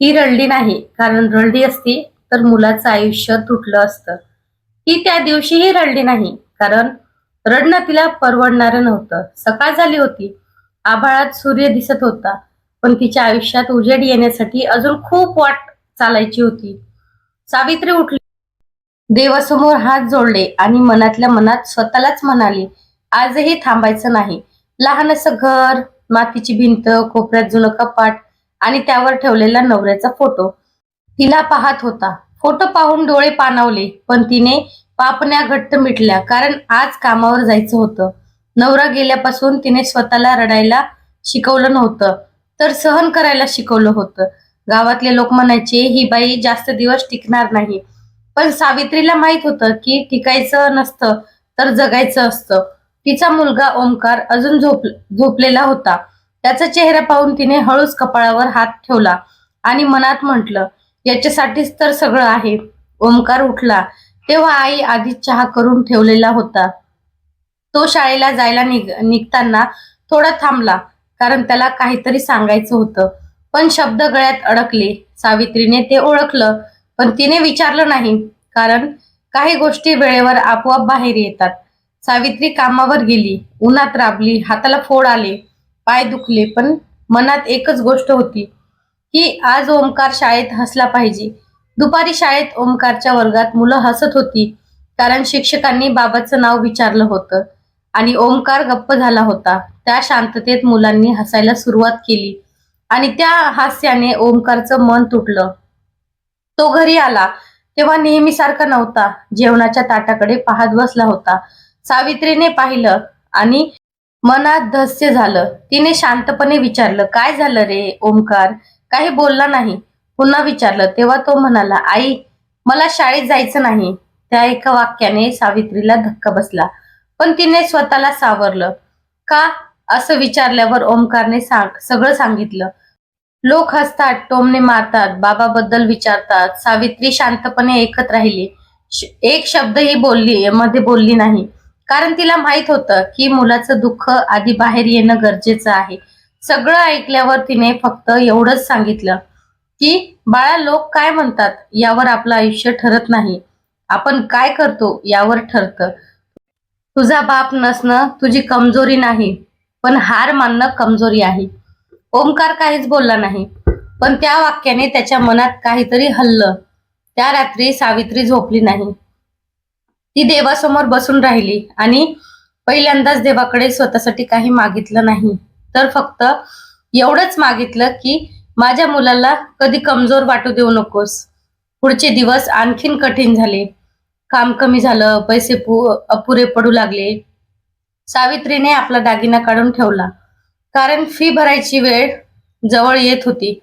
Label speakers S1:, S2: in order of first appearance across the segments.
S1: ही रडली नाही कारण रडली असती तर मुलाचं आयुष्य तुटलं असतं. ती त्या दिवशीही रडली नाही कारण रडणं तिला परवडणारं नव्हतं. सकाळ झाली होती. आभाळात सूर्य दिसत होता पण तिच्या आयुष्यात उजेड येण्यासाठी अजून खूप वाट चालायची होती. सावित्री उठली. देवासमोर हात जोडले आणि मनातल्या मनात स्वतःलाच म्हणाली आजही थांबायचं नाही. लहान असं घर मातीची भिंत कोपऱ्यात जुनं कपाट आणि त्यावर ठेवलेला नवऱ्याचा फोटो. तिला पाहत होता. फोटो पाहून डोळे पाणावले पण तिने पापण्या घट्ट मिटल्या कारण आज कामावर जायचं होतं. नवरा गेल्यापासून तिने स्वतःला रडायला शिकवलं नव्हतं तर सहन करायला शिकवलं होतं. गावातले लोक म्हणायचे ही बाई जास्त दिवस टिकणार नाही. पण सावित्रीला माहीत होतं की टिकायचं नसतं तर जगायचं असतं. तिचा मुलगा ओंकार अजून झोप झोपलेला होता. त्याचा चेहरा पाहून तिने हळूच कपाळावर हात ठेवला आणि मनात म्हटलं याच्यासाठीच तर सगळं आहे. ओंकार उठला. तेव्हा आई आधीच चहा करून ठेवलेला होता. तो शाळेला जायला निघ निघताना थोडा थांबला कारण त्याला काहीतरी सांगायचं होतं. पण शब्द गळ्यात अडकले. सावित्रीने ते ओळखलं पण तिने विचारलं नाही कारण काही गोष्टी वेळेवर आपोआप बाहेर येतात. सावित्री कामावर गेली. उन्हात राबली. हाताला फोड आले. पाय दुखले पण मनात एकच गोष्ट होती की आज ओमकार शाळेत हसला पाहिजे. दुपारी शाळेत ओमकारच्या वर्गात मुलं हसत होती कारण शिक्षकांनी बाबाचं नाव विचारलं होतं आणि ओमकार गप्प झाला होता. त्या शांततेत मुलांनी हसायला सुरुवात केली आणि त्या हास्याने ओमकारचं मन तुटलं. तो घरी आला तेव्हा नेहमीसारखा नव्हता जेवणाच्या ताटाकडे पाहत बसला होता. सावित्रीने पाहिलं आणि मनात धस्य झालं. तिने शांतपणे विचारलं काय झालं रे ओमकार काही बोलला नाही. पुन्हा विचारलं तेव्हा तो म्हणाला आई मला शाळेत जायचं नाही. त्या एका वाक्याने सावित्रीला धक्का बसला. पण तिने स्वतःला सावरलं. का? असं विचारल्यावर ओंकारने सांग सगळं सांगितलं. लोक हसतात टोमने मारतात बाबाबद्दल विचारतात. सावित्री शांतपणे ऐकत राहिली. एक शब्दही बोलली मध्ये बोलली नाही. कारण तिला माहीत होतं की मुलाचं दुःख आधी बाहेर येणं गरजेचं आहे. सगळं ऐकल्यावर तिने फक्त एवढंच सांगितलं की बाळा लोक काय म्हणतात? यावर आपलं आयुष्य ठरत नाही. आपण काय करतो यावर ठरतं. तुझा बाप नसणं तुझी कमजोरी नाही पण हार मानणं कमजोरी आहे. ओमकार काहीच बोलला नाही पण त्या वाक्याने त्याच्या मनात काहीतरी हल्लं. त्या रात्री सावित्री झोपली नाही. ती देवासमोर बसून राहिली आणि पहिल्यांदाच देवाकडे स्वतःसाठी काही मागितलं नाही. तर फक्त एवढंच मागितलं की माझ्या मुलाला कधी कमजोर वाटू देऊ नकोस. पुढचे दिवस आणखीन कठीण झाले. काम कमी झालं पैसे पु- अपुरे पडू लागले. सावित्रीने आपला दागिना काढून ठेवला. कारण फी भरायची वेळ जवळ येत होती.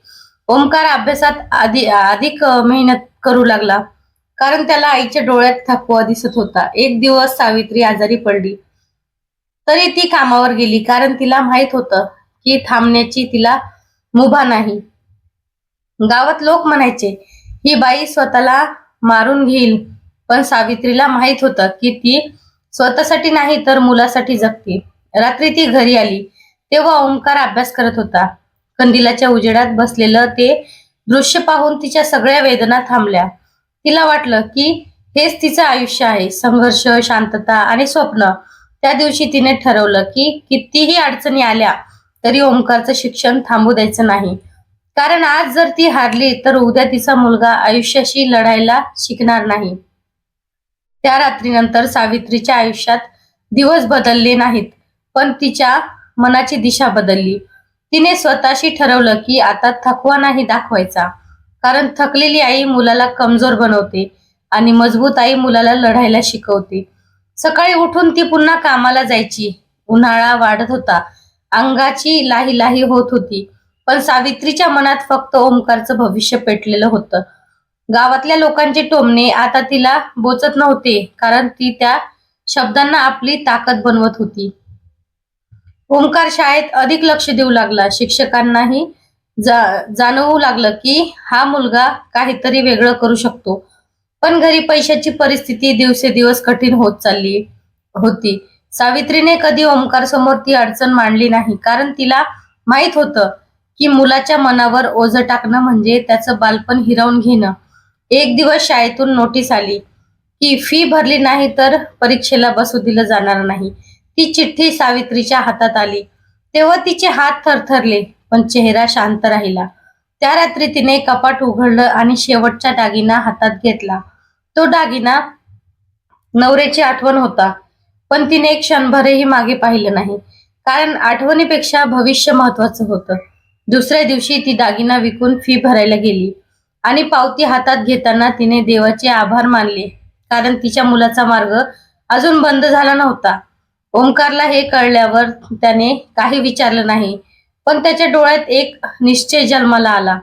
S1: ओमकार अभ्यासात आधी अधिक मेहनत करू लागला. कारण त्याला आईच्या डोळ्यात थकवा दिसत होता. एक दिवस सावित्री आजारी पडली. तरी ती कामावर गेली कारण तिला माहीत होतं की थांबण्याची तिला मुभा नाही. गावात लोक म्हणायचे ही बाई स्वतःला मारून घेईल. पण सावित्रीला माहीत होतं की ती स्वतःसाठी नाही तर मुलासाठी जगते. रात्री ती घरी आली. तेव्हा ओंकार अभ्यास करत होता. कंदिलाच्या उजेडात बसलेलं ते दृश्य पाहून तिच्या सगळ्या वेदना थांबल्या. तिला वाटलं की हेच तिचं आयुष्य आहे. संघर्ष शांतता आणि स्वप्न. त्या दिवशी तिने ठरवलं की कितीही अडचणी आल्या तरी ओंकारचं शिक्षण थांबू द्यायचं नाही. कारण आज जर ती हारली तर उद्या तिचा मुलगा आयुष्याशी लढायला शिकणार नाही. त्या रात्रीनंतर सावित्रीच्या आयुष्यात दिवस बदलले नाहीत पण तिच्या मनाची दिशा बदलली. तिने स्वतःशी ठरवलं की आता थकवा नाही दाखवायचा. कारण थकलेली आई मुलाला कमजोर बनवते आणि मजबूत आई मुलाला लढायला शिकवते. सकाळी उठून ती पुन्हा कामाला जायची. उन्हाळा वाढत होता. अंगाची लाही लाही होत होती. पण सावित्रीच्या मनात फक्त ओमकारचं भविष्य पेटलेलं होतं. गावातल्या लोकांचे टोमणे आता तिला बोचत नव्हते कारण ती त्या शब्दांना आपली ताकद बनवत होती. ओंकार शाळेत अधिक लक्ष देऊ लागला. शिक्षकांनाही जा- जाणवू लागलं की हा मुलगा काहीतरी वेगळं करू शकतो. पण घरी पैशाची परिस्थिती दिवसेदिवस कठीण होत चालली होती. सावित्रीने कधी ओंकार समोर ती अडचण मांडली नाही कारण तिला माहीत होतं की मुलाच्या मनावर ओझं टाकणं म्हणजे त्याचं बालपण हिरावून घेणं. एक दिवस शाळेतून नोटीस आली की फी भरली नाही तर परीक्षेला बसू दिलं जाणार नाही. ती चिठ्ठी सावित्रीच्या हातात आली. तेव्हा तिचे हात थरथरले. पण चेहरा शांत राहिला. त्या रात्री तिने कपाट उघडलं आणि शेवटचा दागिना हातात घेतला. तो दागिना नवऱ्याची आठवण होता पण तिने क्षणभरही मागे पाहिलं नाही कारण आठवणीपेक्षा भविष्य महत्वाचं होतं. दुसऱ्या दिवशी ती दागिना विकून फी भरायला गेली आणि पावती हातात घेताना तिने देवाचे आभार मानले कारण तिच्या मुलाचा मार्ग अजून बंद झाला नव्हता. ओंकारला हे कळल्यावर त्याने काही विचारलं नाही पण त्याच्या डोळ्यात एक निश्चय जन्माला आला.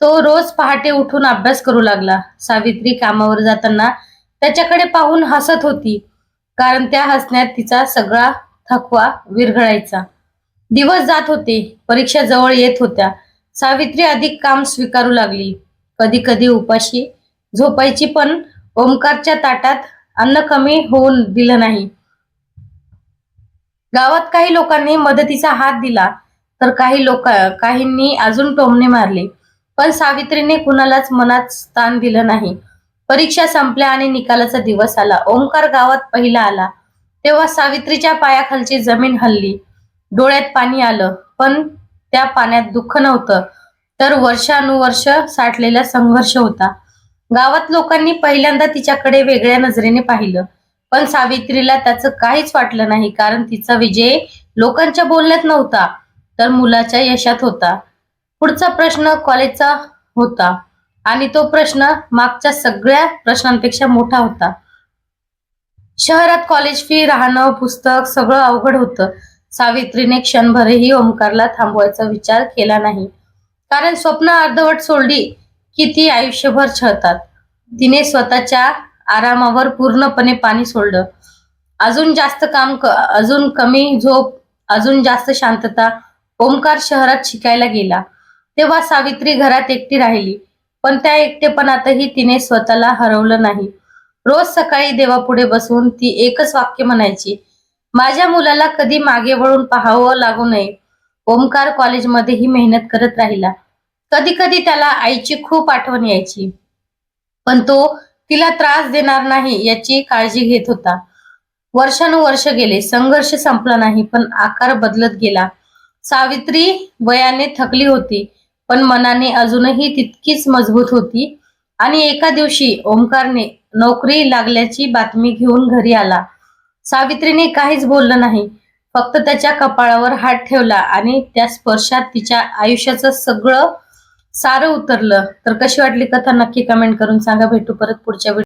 S1: तो रोज पहाटे उठून अभ्यास करू लागला. सावित्री कामावर जाताना त्याच्याकडे पाहून हसत होती कारण त्या हसण्यात तिचा सगळा थकवा विरघळायचा. दिवस जात होते परीक्षा जवळ येत होत्या. सावित्री अधिक काम स्वीकारू लागली. कधी कधी उपाशी झोपायची पण ओंकारच्या ताटात अन्न कमी होऊन दिलं नाही. गावात काही लोकांनी मदतीचा हात दिला. तर काही लोक काहींनी अजून टोमणे मारले. पण सावित्रीने कुणालाच मनात स्थान दिलं नाही. परीक्षा संपल्या आणि निकालाचा दिवस आला. ओंकार गावात पहिला आला. तेव्हा सावित्रीच्या पायाखालची जमीन हल्ली. डोळ्यात पाणी आलं. पण त्या पाण्यात दुःख नव्हतं. तर वर्षानुवर्ष साठलेला संघर्ष होता. गावात लोकांनी पहिल्यांदा तिच्याकडे वेगळ्या नजरेने पाहिलं. पण सावित्रीला त्याचं काहीच वाटलं नाही कारण तिचा विजय लोकांच्या बोलण्यात नव्हता. तर मुलाच्या यशात होता. पुढचा प्रश्न कॉलेजचा होता आणि तो प्रश्न मागच्या सगळ्या प्रश्नांपेक्षा मोठा होता. शहरात कॉलेज फी राहणं पुस्तक सगळं अवघड होतं. सावित्रीने क्षणभरही ओंकारला थांबवायचा विचार केला नाही. कारण स्वप्न अर्धवट सोडली की ती आयुष्यभर छळतात. तिने स्वतःच्या आरामावर पूर्णपणे पाणी सोडलं. अजून जास्त काम क अजून कमी झोप अजून जास्त शांतता ओंकार शहरात शिकायला गेला. तेव्हा सावित्री घरात एकटी राहिली. पण त्या एकटेपणातही तिने स्वतःला हरवलं नाही. रोज सकाळी देवापुढे बसून ती एकच वाक्य म्हणायची माझ्या मुलाला कधी मागे वळून पाहावं लागू नये. ओमकार कॉलेजमध्येही मेहनत करत राहिला. कधी कधी त्याला आईची खूप आठवण यायची. पण तो तिला त्रास देणार नाही याची काळजी घेत होता. वर्षानुवर्ष गेले. संघर्ष संपला नाही पण आकार बदलत गेला. सावित्री वयाने थकली होती पण मनाने अजूनही तितकीच मजबूत होती. आणि एका दिवशी ओंकारने नोकरी लागल्याची बातमी घेऊन घरी आला. सावित्रीने काहीच बोललं नाही फक्त त्याच्या कपाळावर हात ठेवला आणि त्या स्पर्शात तिच्या आयुष्याचं सगळं सारं उतरलं. तर कशी वाटली कथा? नक्की कमेंट करून सांगा. भेटू परत पुढच्या